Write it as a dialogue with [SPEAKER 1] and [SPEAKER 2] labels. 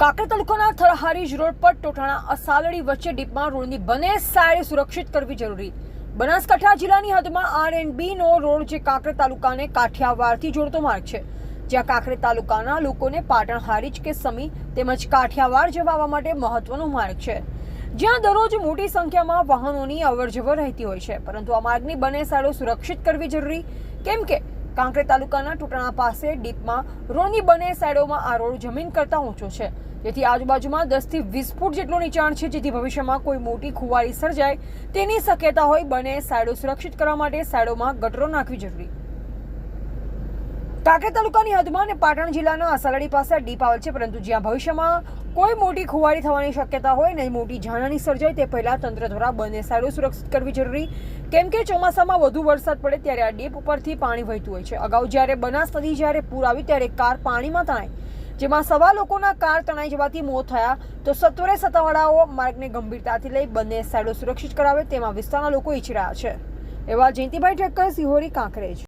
[SPEAKER 1] કાંકરેજ તાલુકાના થરહારીજ રોડ પર ટોટાણા અસાલડી વચ્ચે ડીપમાં રોડની બંને સાઈડ સુરક્ષિત કરવી જરૂરી. બનાસકાંઠા જિલ્લાની હદમાં આર એન્ડ બી નો રોડ જે કાંકરેજ તાલુકાને કાઠિયાવાડથી જોડતો માર્ગ છે. જ્યાં કાંકરે તાલુકાના લોકોને પાટણ હારીજ કે સમી તેમજ કાઠિયાવાડ જવા માટે મહત્વનો માર્ગ છે. જ્યાં દરરોજ મોટી સંખ્યામાં વાહનોની અવરજવર રહેતી હોય છે. પરંતુ આ માર્ગની બંને સાઈડો સુરક્ષિત કરવી જરૂરી. કેમ કે કાંકરેજ તાલુકાના ટોટાણા પાસે ડીપમાં રોડની બંને સાઈડોમાં આ રોડ જમીન કરતાં ઊંચો છે. જેથી આજુબાજુમાં દસથી વીસ ફૂટ જેટલું નીચાણ છે, જેથી ભવિષ્યમાં કોઈ મોટી ખુવારી સર્જાય તેની શક્યતા હોય બંને સાઈડો સુરક્ષિત કરવા માટે સાઈડોમાં ગટરો નાખવી જરૂરી. કાંકરેજ તાલુકાની હદમાં અને પાટણ જિલ્લાના અસાલડી પાસે ડીપ આવેલ છે, પરંતુ જ્યાં ભવિષ્યમાં કોઈ મોટી ખુવારી થવાની શક્યતા હોય ને મોટી જાનહાની સર્જાય તે પહેલાં તંત્ર દ્વારા બંને સાઈડો સુરક્ષિત કરવી જરૂરી. કેમ કે ચોમાસામાં વધુ વરસાદ પડે ત્યારે આ ડીપ ઉપરથી પાણી વહેતું હોય છે. અગાઉ જ્યારે બનાસ નદી જ્યારે પૂર આવી ત્યારે કાર પાણીમાં તણાઈ જેમાં સવા લોકોના કાર તણાઈ જવાથી મોત થયા. તો સત્વરે સત્તાવાળાઓ માર્ગને ગંભીરતાથી લઈ બંને સાઈડો સુરક્ષિત કરાવે તેમાં વિસ્તારના લોકો ઈચ્છી રહ્યા છે. એવા જયંતિભાઈ ઠક્કર, સિહોરી, કાંકરેજ.